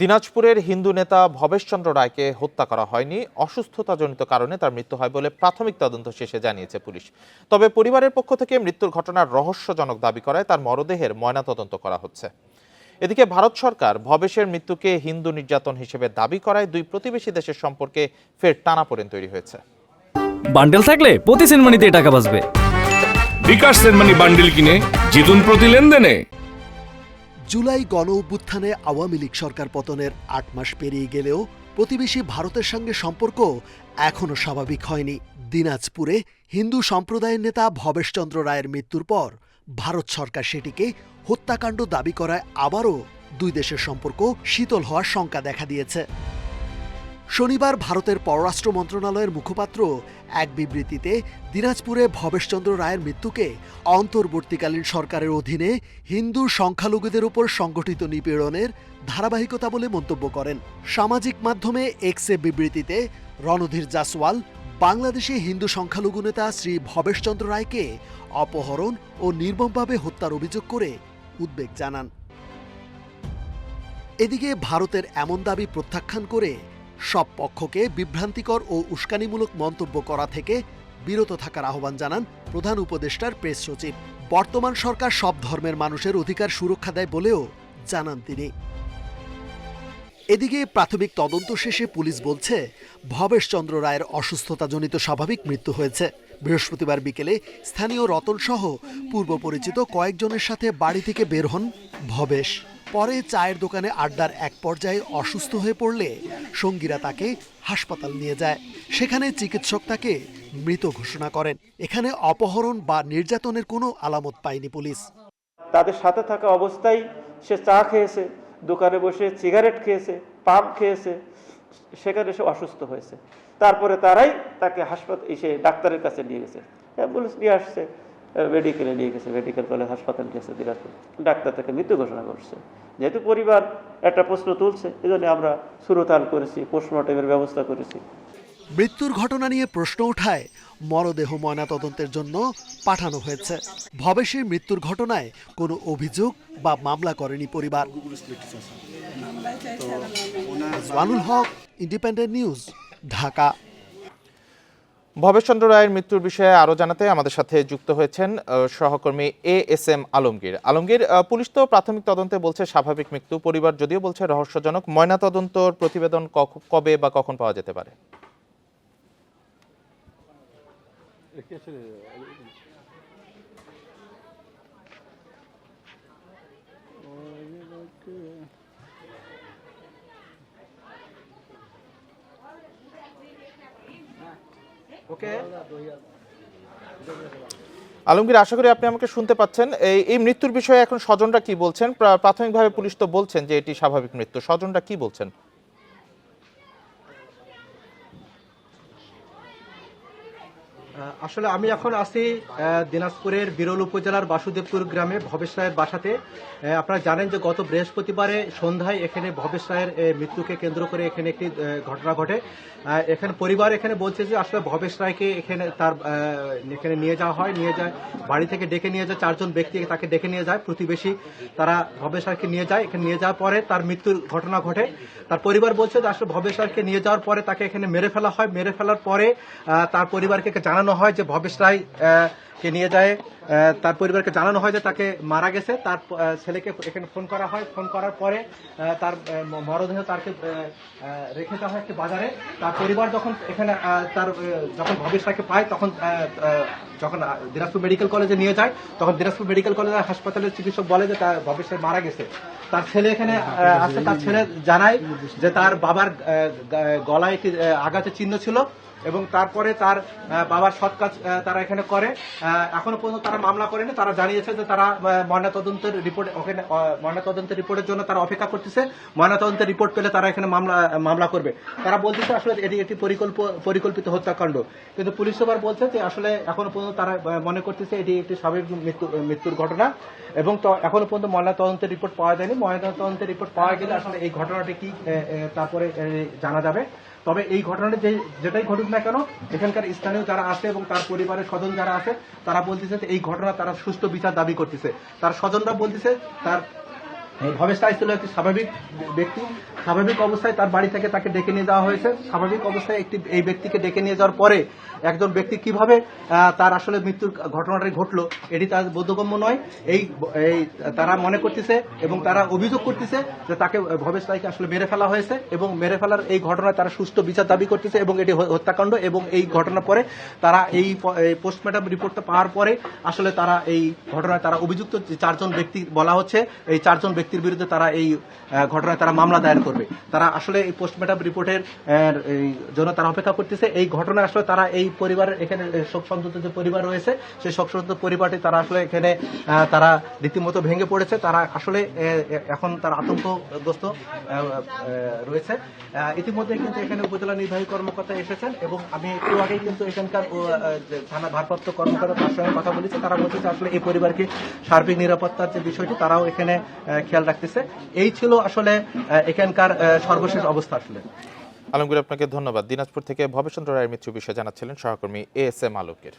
দিনাজপুরের হিন্দু নেতা ভবেশচন্দ্র রায়কে হত্যা করা হয়নি। অসুস্থতাজনিত কারণে তার মৃত্যু হয় বলে প্রাথমিক তদন্ত শেষে জানিয়েছে পুলিশ। তবে পরিবারের পক্ষ থেকে মৃত্যুর ঘটনার রহস্যজনক দাবি করায় তার মরদেহের ময়নাতদন্ত করা হচ্ছে। এদিকে ভারত সরকার ভবেশের মৃত্যুকে হিন্দু নির্যাতন হিসেবে দাবি করায় দুই প্রতিবেশী দেশের সম্পর্কে ফের টানাপোড়েন তৈরি হয়েছে। বান্ডেল থাকলে প্রতি সিনেমানিতে টাকা বাঁচবে। বিকাশ সেনমানি বান্ডিল কিনে জিতুন প্রতি লেনদেনে। জুলাই গণ অভ্যুত্থানে আওয়ামী লীগ সরকার পতনের আট মাস পেরিয়ে গেলেও প্রতিবেশী ভারতের সঙ্গে সম্পর্ক এখনও স্বাভাবিক হয়নি। দিনাজপুরে হিন্দু সম্প্রদায়ের নেতা ভবেশচন্দ্র রায়ের মৃত্যুর পর ভারত সরকার সেটিকে হত্যাকাণ্ড দাবি করায় আবারও দুই দেশের সম্পর্ক শীতল হওয়ার শঙ্কা দেখা দিয়েছে। শনিবার ভারতের পররাষ্ট্র মন্ত্রণালয়ের মুখপাত্র এক বিবৃতিতে দিনাজপুরে ভবেশচন্দ্র রায়ের মৃত্যুকে অন্তর্বর্তীকালীন সরকারের অধীনে হিন্দু সংখ্যালঘুদের উপর সংগঠিত নিপীড়নের ধারাবাহিকতা বলে মন্তব্য করেন। সামাজিক মাধ্যমে এক্সে বিবৃতিতে রণধীর জাসওয়াল, বাংলাদেশে হিন্দু সংখ্যালঘু নেতা শ্রী ভবেশচন্দ্র রায়কে অপহরণ ও নির্মমভাবে হত্যার অভিযোগ করে উদ্বেগ জানান। এদিকে ভারতের এমন দাবি প্রত্যাখ্যান করে সব পক্ষকে বিভ্রান্তিকর ও উস্কানিমূলক মন্তব্য করা থেকে বিরত থাকার আহ্বান জানান প্রধান উপদেষ্টার প্রেস সচিব। বর্তমান সরকার সব ধর্মের মানুষের অধিকার সুরক্ষা দেয় বলেও জানান তিনি। এদিকে প্রাথমিক তদন্ত শেষে পুলিশ বলছে, ভবেশচন্দ্র রায়ের অসুস্থতাজনিত স্বাভাবিক মৃত্যু হয়েছে। বৃহস্পতিবার বিকেলে স্থানীয় রতন সহ পূর্ব পরিচিত কয়েকজনের সাথে বাড়ি থেকে বের হন ভবেশ। পরে চায়ের দোকানে আড্ডার এক পর্যায়ে অসুস্থ হয়ে পড়লে সঙ্গীরা তাকে হাসপাতাল নিয়ে যায়। সেখানে চিকিৎসক তাকে মৃত ঘোষণা করেন। এখানে অপহরণ বা নির্যাতনের কোনো আলামত পায়নি পুলিশ। তাদের সাথে থাকা অবস্থায় সে চা খেয়েছে, দোকানে বসে সিগারেট খেয়েছে পাম্প খেয়েছে, সেখানে সে অসুস্থ হয়েছে। তারপরে তারাই তাকে হাসপাতাল এসে ডাক্তারের কাছে নিয়ে গেছে। অ্যাম্বুলেন্স নিয়ে আসছে। মেডিকেলে নিয়ে গেছে মেডিকেল কলেজ হাসপাতাল গেছে দিনাজপুর। ডাক্তার তাকে মৃত্যু ঘোষণা করছে। যেহেতু পরিবার একটা প্রশ্ন তুলছে এই জন্য আমরা সুরতাল করেছি পোস্টমর্টমের ব্যবস্থা করেছি। মৃত্যুর ঘটনা নিয়ে প্রশ্ন ওঠায় মরদেহ ময়নাতদন্তের জন্য পাঠানো হয়েছে। ভবেশের মৃত্যুর ঘটনায় কোনো অভিযোগ বা মামলা করেনি পরিবার। Wanul Haque independent news Dhaka. Bhabeshchandra রায়ের মৃত্যুর বিষয়ে আরও জানাতে আমাদের সাথে যুক্ত হয়েছেন সহকর্মী A S M Alamgir. Alamgir police তো প্রাথমিক তদন্তে বলছে স্বাভাবিক মৃত্যু, পরিবার যদিও বলছে রহস্যজনক, ময়নাতদন্তর প্রতিবেদন কবে বা কখন পাওয়া যেতে পারে? আলমগীর, আশা করি আপনি আমাকে শুনতে পাচ্ছেন। এই এই মৃত্যুর বিষয়ে এখন স্বজনরা কি বলছেন? প্রা- প্রাথমিকভাবে পুলিশ তো বলছেন যে এটি স্বাভাবিক মৃত্যু। স্বজনরা কি বলছেন? আসলে আমি এখন আছি দিনাজপুরের বিরল উপজেলার বাসুদেবপুর গ্রামে ভবেশ রায়ের বাসাতে। আপনারা জানেন যে গত বৃহস্পতিবারে সন্ধ্যায় এখানে ভবেশ রায়ের মৃত্যুকে কেন্দ্র করে এখানে একটি ঘটনা ঘটে। এখানে পরিবার এখানে বলছে যে আসলে ভবেশ রায়কে এখানে তার এখানে নিয়ে যাওয়া হয়, নিয়ে যায়, বাড়ি থেকে ডেকে নিয়ে যায়, চারজন ব্যক্তি তাকে ডেকে নিয়ে যায়, প্রতিবেশী তারা ভবেশ রায়কে নিয়ে যায়, এখানে নিয়ে যাওয়ার পরে তার মৃত্যুর ঘটনা ঘটে। তার পরিবার বলছে যে আসলে ভবেশ রায়কে নিয়ে যাওয়ার পরে তাকে এখানে মেরে ফেলা হয়, মেরে ফেলার পরে তার পরিবারকে জানানো হয় যে ভবেশ রায় কে নিয়ে যায় তার পরিবারকে জানানো হয় যে তাকে মারা গেছে তার ছেলেকে এখানে ফোন করা হয়। ফোন করার পরে তার মরদেহ তারকে রেখে দেওয়া হয় একটি বাজারে। তার পরিবার যখন এখানে তার যখন রায়কে পায় তখন যখন দিনাজপুর মেডিকেল কলেজে নিয়ে যায় তখন দিনাজপুর মেডিকেল কলেজে হাসপাতালের চিকিৎসক বলে যে তার রায় মারা গেছে। তার ছেলে এখানে আহ, আসে তার ছেলে জানায় যে তার বাবার গলায় একটি আঘাতের চিহ্ন ছিল এবং তারপরে তার বাবার সৎ কাজ তারা এখানে করে। এখনও পর্যন্ত তারা মামলা করেনি। তারা জানিয়েছে যে তারা ময়নাতদন্তের রিপোর্ট ওখানে ময়নাতদন্তের রিপোর্টের জন্য তারা অপেক্ষা করতেছে। ময়নাতদন্তের রিপোর্ট পেলে তারা এখানে মামলা মামলা করবে। তারা বলতেছে আসলে এটি একটি পরিকল্প, পরিকল্পিত হত্যাকাণ্ড। কিন্তু পুলিশ সুপার বলছে যে আসলে এখনও পর্যন্ত তারা মনে করতেছে এটি একটি স্বাভাবিক মৃত্যু, মৃত্যুর ঘটনা। এবং এখনও পর্যন্ত ময়নাতদন্তের রিপোর্ট পাওয়া যায়নি। ময়নাতদন্তের রিপোর্ট পাওয়া গেলে আসলে এই ঘটনাটি কি তারপরে জানা যাবে। তবে এই ঘটনাটি যে, যেটাই ঘটুক না কেন, এখানকার স্থানীয় যারা আছে এবং তার পরিবারের স্বজন যারা আছে তারা বলতেছে এই ঘটনা তারা সুস্থ বিচার দাবি করতেছে। তার স্বজনরা বলতেছে, তার ভবেশ রায় ছিল একটি স্বাভাবিক ব্যক্তি। স্বাভাবিক অবস্থায় তার বাড়ি থেকে তাকে ডেকে নিয়ে যাওয়া হয়েছে। স্বাভাবিক অবস্থায় একটি, এই ব্যক্তিকে ডেকে নিয়ে যাওয়ার পরে একজন ব্যক্তি কীভাবে তার আসলে মৃত্যুর ঘটনাটি ঘটলো, এটি তার বোধগম্য নয়। এই এই, তারা মনে করতেছে এবং তারা অভিযোগ করতেছে যে তাকে ভবেশ রায়কে আসলে মেরে ফেলা হয়েছে এবং মেরে ফেলার এই ঘটনায় তারা সুস্থ বিচার দাবি করতেছে এবং এটি হত্যাকাণ্ড এবং এই ঘটনার পরে তারা এই পোস্টমর্টম রিপোর্টটা পাওয়ার পরে আসলে তারা এই ঘটনায় তারা অভিযুক্ত চারজন ব্যক্তি বলা হচ্ছে, এই চারজন ব্যক্তির বিরুদ্ধে তারা এই ঘটনায় তারা মামলা দায়ের করবে। তারা আসলে এই পোস্টমর্টম রিপোর্টের জন্য তারা অপেক্ষা করতেছে। এই ঘটনায় আসলে তারা এই পরিবারের এখানে শোক সন্তপ্ত যে পরিবার রয়েছে, সেই শোক সন্তপ্ত পরিবারটি তারা আসলে এখানে তারা রীতিমতো ভেঙে পড়েছে। তারা আসলে এখন তারা আতঙ্কগ্রস্ত রয়েছে। ইতিমধ্যে কিন্তু এখানে উপজেলা নির্বাহী কর্মকর্তা এসেছেন এবং আমি একটু আগেই কিন্তু এখানকার থানা ভারপ্রাপ্ত কর্মকর্তা তার সঙ্গে কথা বলেছি। তারা বলছে আসলে এই পরিবারকে সার্বিক নিরাপত্তার যে বিষয়টি, তারাও এখানে খেয়াল রাখতেছে। এই ছিল আসলে এখানকার সর্বশেষ অবস্থা আসলে। আলমগীর, আপনাকে ধন্যবাদ। দিনাজপুর থেকে ভবেশচন্দ্র রায়ের মৃত্যু বিষয়ে জানাচ্ছিলেন সহকর্মী এ এস এম আলোকের।